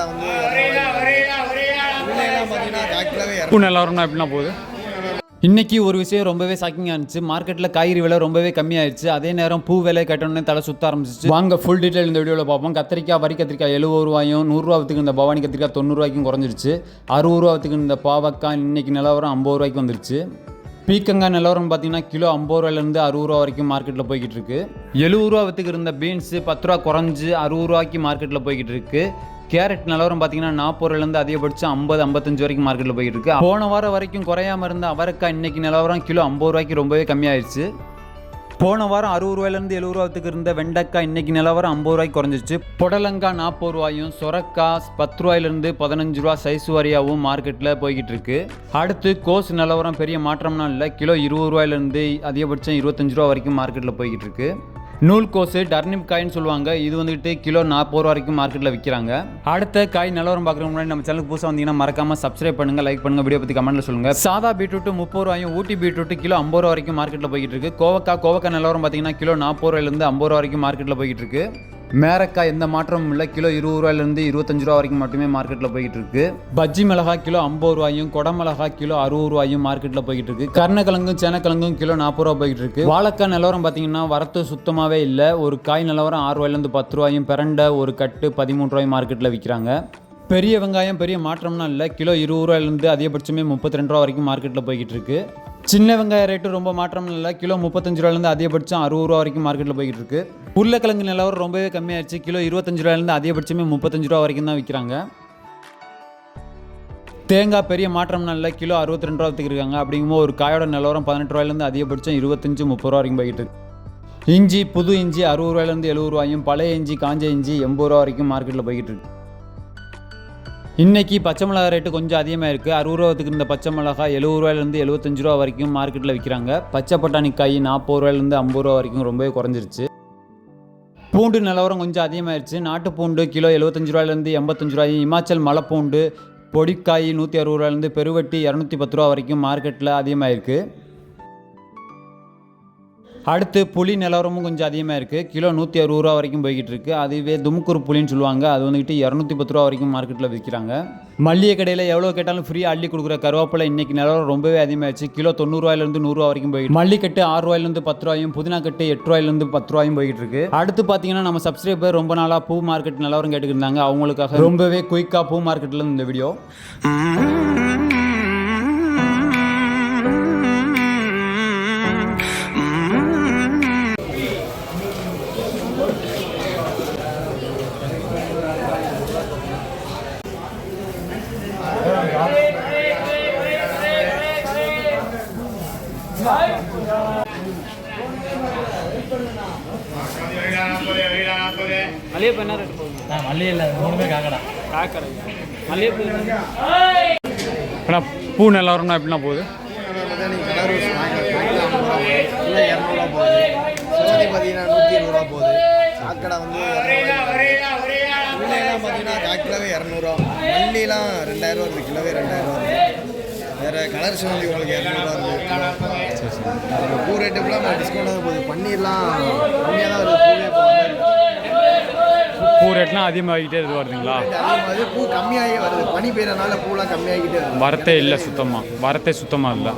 சாக்கடை வந்து உள்ளேலாம் பார்த்தீங்கன்னா காக்கிலவே பூ நிலவரம்னா எப்படின்னா போகுது? இன்னைக்கு ஒரு விஷயம் ரொம்பவே ஷாக்கிங்காக இருந்துச்சு. மார்க்கெட்டில் காய்கறி விலை ரொம்பவே கம்மியாயிருச்சு. அதே நேரம் பூ விலை கட்டணும்னு தலை சுத்த ஆரம்பிச்சிச்சு. வாங்க ஃபுல் டீட்டெயில் இந்த வீடியோவில் பார்ப்போம். கத்திரிக்காய் வரி கத்திரிக்காய் எழுபது ரூபாயும் நூறுரூவா வித்துக்கு இந்த பவானி கத்திரிக்காய் தொண்ணூறுரூவாய்க்கும் குறைஞ்சிருச்சு. அறுபது ரூபா வித்துக்கு இந்த பாவக்காய் இன்னைக்கு நிலவரம் ஐம்பது ரூபாய்க்கு வந்துருச்சு. பீக்கங்காய் நிலவரம் பார்த்தீங்கன்னா கிலோ ஐம்பது ரூபாயிலேருந்து அறுபது ரூபா வரைக்கும் மார்க்கெட்டில் போய்கிட்டு இருக்கு. எழுபது ரூபா வித்துக்கு இருந்த பீன்ஸு பத்து ரூபா குறைஞ்சு அறுபது ரூபாய்க்கு மார்க்கெட்டில் போய்கிட்டு இருக்கு. கேரட் நிலவரம் பார்த்தீங்கன்னா நாற்பதுலேருந்து அதிகபட்சம் ஐம்பது ஐம்பத்தஞ்சு வரைக்கும் மார்க்கெட்டில் போயிட்டு இருக்கு போன வாரம் வரைக்கும் குறையாம இருந்த அவரைக்காய் இன்னைக்கு நிலவரம் கிலோ ஐம்பது ரூபாய்க்கு ரொம்பவே கம்மியாயிருச்சு. போன வாரம் அறுபது ரூபாயிலேருந்து எழுபது ரூபாய்க்கு இருந்த வெண்டைக்காய் இன்னைக்கு நிலவரம் ஐம்பது ரூபாய்க்கு குறைஞ்சிச்சு புடலங்காய் நாற்பது ரூபாயும் சொரக்காய் பத்து ரூபாயிலேருந்து பதினஞ்சு ரூபா சைஸ் வாரியாகவும் மார்க்கெட்டில் போய்கிட்டு இருக்கு அடுத்து கோஸ் நிலவரம் பெரிய மாற்றம்னா இல்லை. கிலோ இருபது ரூபாயிலேருந்து அதிகபட்சம் இருபத்தஞ்சு ரூபா வரைக்கும் மார்க்கெட்டில் போய்கிட்டு இருக்கு நூல் கோஸு டர்னிப் காயின்னு சொல்லுவாங்க. இது வந்துட்டு கிலோ நாற்பது ரூபா வரைக்கும் மார்க்கெட்டில் விற்கிறாங்க அடுத்த காய் நிலவரம் பார்க்குறதுக்கு முன்னாடி நம்ம சேனலுக்கு புதுசாக வந்தீங்கன்னா மறக்காம சப்ஸ்கிரைப் பண்ணுங்க லைக் பண்ணுங்க வீடியோ பற்றி கமெண்ட்ல சொல்லுங்க. சாதா பீட்ரூட் முப்பது ரூபாயும் ஊட்டி பீட்ரூட் கிலோ ஐம்பது ரூபா வரைக்கும் மார்க்கெட்டில் போய்கிட்டு இருக்கு. கோவக்கா கோவக்கா நிலவரம் பார்த்தீங்கன்னா கிலோ நாற்பது ரூபாயிலேருந்து ஐம்பது ரூபா வரைக்கும் மார்க்கெட்டில் போய்கிட்டு இருக்கு. மேரக்காய் எந்த மாற்றமும் இல்லை. கிலோ இருபது ரூபாயிலேருந்து இருபத்தஞ்சு ரூபா வரைக்கும் மட்டுமே மார்க்கெட்டில் போய்கிட்டு இருக்கு பஜ்ஜி மிளகாய் கிலோ ஐம்பது ரூபாயும் குடமிளகாய் கிலோ அறுபது ரூபாயும் மார்க்கெட்டில் போய்கிட்டு இருக்கு கருணக்கிழங்கும் சேனக்கிழங்கும் கிலோ நாற்பது ரூபா போய்கிட்டு இருக்கு வாழைக்காய் நிலவரம் பார்த்தீங்கன்னா வரத்து சுத்தமாகவே இல்லை. ஒரு காய் நிலவரம் ஆறு ரூபாயிலேருந்து பத்து ரூபாயும் பிறண்ட ஒரு கட்டு பதிமூணு ரூபாயும் மார்க்கெட்டில் விற்கிறாங்க. பெரிய வெங்காயம் பெரிய மாற்றம்னா இல்லை. கிலோ இருபது ரூபாயிலேருந்து அதிகபட்சமே முப்பத்தி ரெண்டு ரூபா வரைக்கும் மார்க்கெட்டில் போய்கிட்டு இருக்கு சின்ன வெங்காய ரேட்டு ரொம்ப மாற்றம் இல்லை. கிலோ முப்பத்தஞ்சு ரூபாயிலேருந்து அதிகபட்சம் அறுபது ரூபா வரைக்கும் மார்க்கெட்டில் போய்கிட்டு இருக்கு. உருளைக்கிழங்கு நிலவரம் ரொம்பவே கம்மியாயிருச்சு. கிலோ இருபத்தஞ்சு ரூபாயிலேருந்து அதிகபட்சமே முப்பத்தஞ்சு ரூபா வரைக்கும் தான் விற்கிறாங்க தேங்காய் பெரிய மாற்றம் இல்லை. கிலோ அறுபத்தி ரெண்டு ரூபா விற்றுருக்காங்க அப்படிங்கும்போது ஒரு காயோட நிலவரம் பதினெட்டு ரூபாயிலேருந்து அதிகபட்சம் இருபத்தஞ்சு முப்பது ரூபா வரைக்கும் போய்கிட்டு இருக்கு. இஞ்சி புது இஞ்சி அறுபது ரூபாயிலேருந்து எழுபது ரூபாயும் பழைய இஞ்சி காஞ்ச இஞ்சி எண்பது ரூபா வரைக்கும் மார்க்கெட்டில் போய்கிட்டு இருக்கு. இன்றைக்கி பச்சை மிளகா ரேட்டு கொஞ்சம் அதிகமாக இருக்குது அறுபது ரூபாத்துக்கு இந்த பச்சை மிளகாய் எழுபது ரூபாயிலேருந்து எழுபத்தஞ்சு ரூபா வரைக்கும் மார்க்கெட்டில் விற்கிறாங்க பச்சை பட்டாணி காய் நாற்பது ரூபாயிலேருந்து ஐம்பது ரூபா வரைக்கும் ரொம்பவே குறைஞ்சிருச்சு. பூண்டு நிலவரம் கொஞ்சம் அதிகமாயிருச்சு. நாட்டு பூண்டு கிலோ எழுபத்தஞ்சு ரூபாயிலேருந்து எண்பத்தஞ்சு ரூபாயும் இமாச்சல் மலைப்பூண்டு பொடிக்காய் நூற்றி அறுபது ரூபாயிலேருந்து பெருவட்டி இரநூத்தி பத்து ரூபா வரைக்கும் மார்க்கெட்டில் அதிகமாகிருக்கு அடுத்து புளி நிலவரமும் கொஞ்சம் அதிகமாக இருக்குது கிலோ நூற்றி அறுபது ரூபா வரைக்கும் போய்கிட்டு இருக்கு. அதுவே தும்கூர் புளின்னு சொல்லுவாங்க. அது வந்துக்கிட்டு இரநூத்தி பத்து ரூபா வரைக்கும் மார்க்கெட்டில் விற்கிறாங்க. மல்லிகை கடையில் எவ்வளோ கேட்டாலும் ஃப்ரீயாக அள்ளி கொடுக்குற கருவேப்பிலை இன்றைக்கி நிலவரம் ரொம்பவே அதிகமாகிடுச்சு கிலோ தொண்ணூறுவாயிலேருந்து நூறுரூவா வரைக்கும் போயிட்டு மல்லிக்கட்டு ஆறு ரூபாயிலேருந்து பத்து ரூபாயும் புதினா கட்டு எட்டு ரூபாயிலேருந்து பத்து ரூபாயும் போய்கிட்டு இருக்கு. அடுத்து பார்த்தீங்கன்னா நம்ம சப்ஸ்கிரைபர் ரொம்ப நாளாக பூ மார்க்கெட் நிலவரம் கேட்டுக்கிருந்தாங்க அவங்களுக்காக ரொம்பவே குயிக்காக பூ மார்க்கெட்டில் இந்த வீடியோ மல்லிகைப்பூ என்ன ரேட் போகுது? நான் மல்லிகை இல்லை மூணுமே காக்கடா. காக்கடை. மல்லிகைப்பூ ஆனால் பூ நிலவரம்னா எப்படின்னா போகுது சாக்கடை வந்து உள்ளேலாம் பார்த்தீங்கன்னா காக்கிலவே இரநூறுவா மல்லிலாம் ரெண்டாயிரம் வருது கிலோவே ரெண்டாயிரம் வருது வேறு கலர் சிவந்தி உங்களுக்கு இரநூறுவா பூ ரேட்டு ஃபுல்லாக டிஸ்கவுண்ட் தான் போகுது பன்னீர்லாம் கம்மியாக தான் வருது. பூ ரேட்லாம் அதிகமாகிட்டே இது வருதுங்களா அதிகமாக பூ கம்மியாகி வருது. பனி பெய்யறதுனால பூலாம் கம்மியாகிட்டே வருது. வரத்தே இல்லை சுத்தமாக வரத்தே சுத்தமாக இல்லை